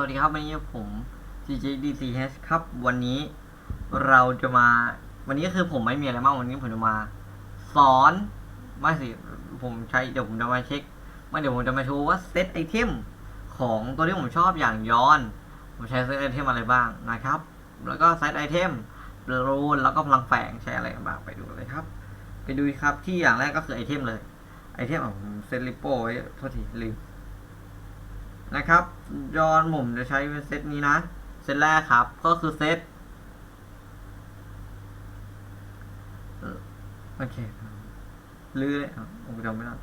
สวัสดีครับ วันนี้ผม CJDCH ครับ วันนี้เราจะมา วันนี้คือผมไม่มีอะไรมาก วันนี้ผมจะมา สอน ไม่สิ ผมใช้ เดี๋ยวผมจะมาเช็คไม่เดี๋ยวผมจะมาโชว์ว่าเซตไอเทมของตัวที่ผมชอบอย่างย้อน ผมใช้เซตไอเทมอะไรบ้างนะครับ แล้วก็เซตไอเทมรูนแล้วก็พลังแฝงใช้อะไรบ้างไปดูเลยครับ ไปดูครับ ที่อย่างแรกก็คือไอเทมเลย ไอเทมของเซตลิโป้ไว้โทษทีลืม นะครับ ยอนผมจะใช้เป็นเซตนี้นะ เซตแรกครับ ก็คือเซตโอเคลือเลยอะผมจำไม่ได้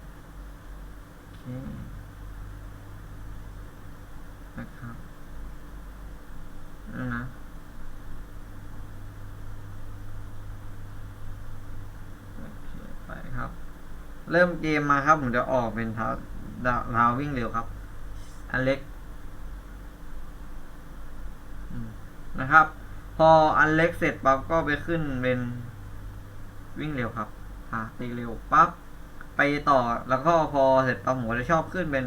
โอเคนะครับนั่ะโอเคไปครับ เริ่มเกมมาครับ ผมจะออกเป็นเท้าดาวราววิ่งเร็วครับ อันเล็กนะครับ พออันเล็กเสร็จปั๊บก็ไปขึ้นเป็นวิ่งเร็วครับหาตีเร็วปั๊บไปต่อแล้วก็พอเสร็จปั๊บผมก็จะชอบขึ้นเป็น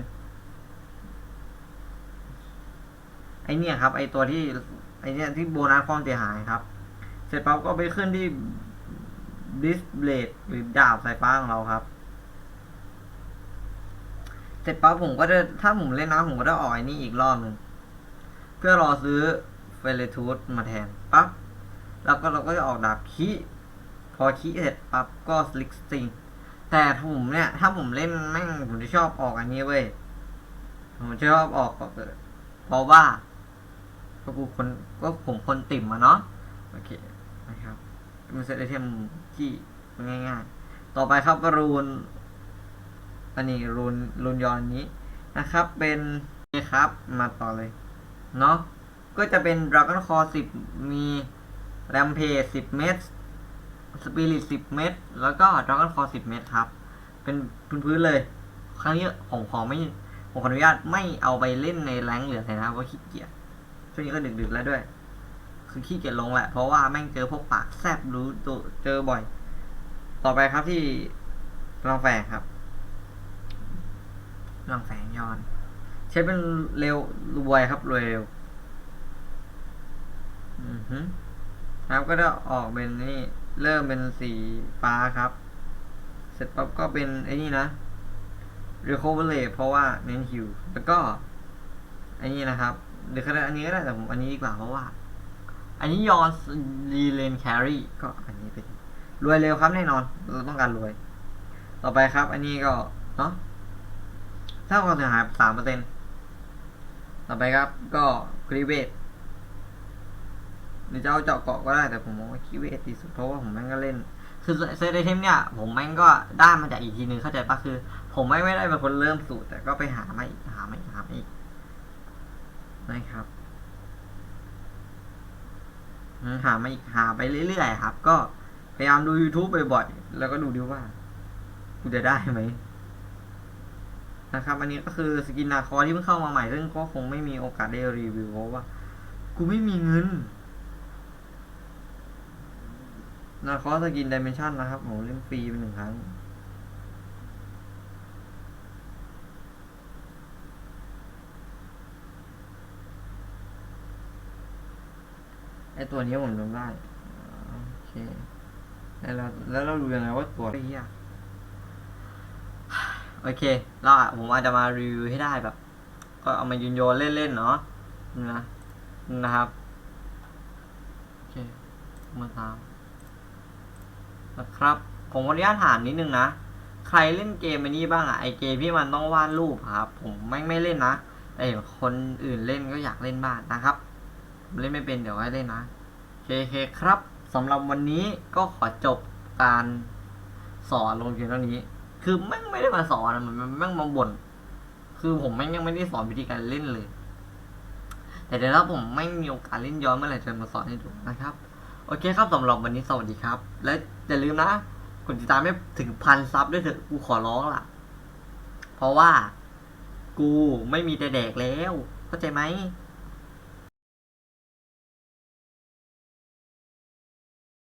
ไอเนี่ยครับ ไอตัวที่ไอเนี่ยที่โบนัสความเสียหายครับ เสร็จปั๊บก็ไปขึ้นที่ดิสเบลดหรือดาบสายฟ้าของเราครับ ร็จปั๊บผมก็จะถ้าผมเล่นนะผมก็จะออกไอ้นี่อีกรอบหนึ่งเพื่อรอซื้อเฟรทูสมาแทนปั๊บแล้วก็เราก็จะออกดาบคีพอคีเสร็จปั๊บก็สลิกสติงแต่ผมเนี่ยถ้าผมเล่นแม่งผมจะชอบออกอันนี้เว้ยผมชอบออกก่อนเลยเพราะว่าก็กูคนก็ผมคนติ่มมาเนาะโอเคนะครับมันเซตไอเทมที่ง่ายๆ ต่อไปครับรูน อันนี้รูนรูนยอนอันนี้นะครับ เป็นนี่ครับมาต่อเลยเนาะก็จะเป็น Dragon Core 10 มี Rampage 10 เม็ด Spirit 10 เม็ด แล้วก็ Dragon Core 10 เม็ดครับ เป็นพื้นๆเลย ครั้งนี้ผมขอไม่ผมขออนุญาตไม่เอาไปเล่นในแรงเหลือเลยนะเพราะขี้เกียจช่วงนี้ก็ดึกๆแล้วด้วย คือขี้เกียจลงแหละ เพราะว่าแม่งเจอพวกปากแซบรู้ตัวเจอบ่อย ต่อไปครับที่ลองแฝงครับ ลองแฝงย้อน ใช้เป็นเร็วรวยครับรวยเร็วอือฮึครับก็จะออกเป็นนี่เริ่มเป็นสีฟ้าครับ เสร็จปั๊บก็เป็นไอ้นี่นะ recovery เพราะว่าเน้นฮิวแล้วก็ไอ้นี่นะครับหรือขนาดอันนี้ก็ได้แต่ผมอันนี้ดีกว่าเพราะว่า อันนี้ยอนรีเลนแครีก็อันนี้ไปรวยเร็วครับแน่นอน เราต้องการรวย ต่อไปครับ อันนี้ก็เนาะ ถ้าความเสียหายสามเปอร์เซ็นต่อไปครับ ก็ครีเวทหรือจะเอาเจาะเกาะก็ได้แต่ผมมองว่าครีเวทดีสุดเพราะว่าผมแม่งก็เล่น คือเซตไอเทมเนี่ย ผมแม่งก็ได้มาจากอีกทีหนึ่งเข้าใจปะคือ ผมไม่ไม่ได้เป็นคนเริ่มสูตร แต่ก็ไปหามาอีกหามาอีกหามาอีกนะครับหามาอีกหาไปเรื่อยๆครับ ก็พยายามดู YouTube บ่อยๆแล้วก็ดูดิว่ากูจะได้ไหม นะครับ อันนี้ก็คือสกินนาคอที่เพิ่งเข้ามาใหม่ซึ่งก็คงไม่มีโอกาสได้รีวิวเพราะว่ากูไม่มีเงินนาคอสกินดิเมนชันนะครับผมเล่นฟรีเป็นหนึ่งครั้งไอตัวนี้ผมจำได้โอเคแล้วแล้วเราดูยังไงว่าตัวอ้เหี้ย โอเคเราผมอาจจะมารีวิวให้ได้แบบ ก็เอามายืนโยนเล่นๆเนาะนะนะครับโอเคมาตามนะครับ ผมขออนุญาตถามนิดนึงนะ ใครเล่นเกมอันี้บ้างอะไอเกมที่มันต้องวาดรูปครับ ผมไม่ไม่เล่นนะแต่เห็นคนอื่นเล่นก็อยากเล่นบ้างนะครับผมเล่นไม่เป็นเดี๋ยวให้เล่นนะโอเคโอเคครับสำหรับวันนี้ก็ขอจบการสอนลงเพียงเท่านี้ คือแม่งไม่ได้มาสอนมันมันแม่งมาบ่นคือผมแม่งยังไม่ได้สอนวิธีการเล่นเลย แต่เดี๋ยวถ้าผมไม่มีโอกาสเล่นย้อนเมื่อไหร่จะมาสอนให้ดูนะครับ โอเคครับสำหรับวันนี้สวัสดีครับ และอย่าลืมนะกดติดตามให้ถึงพันซับด้วยเถอะกูขอร้องล่ะ เพราะว่า กูไม่มีแต่แดกแล้ว เข้าใจไหม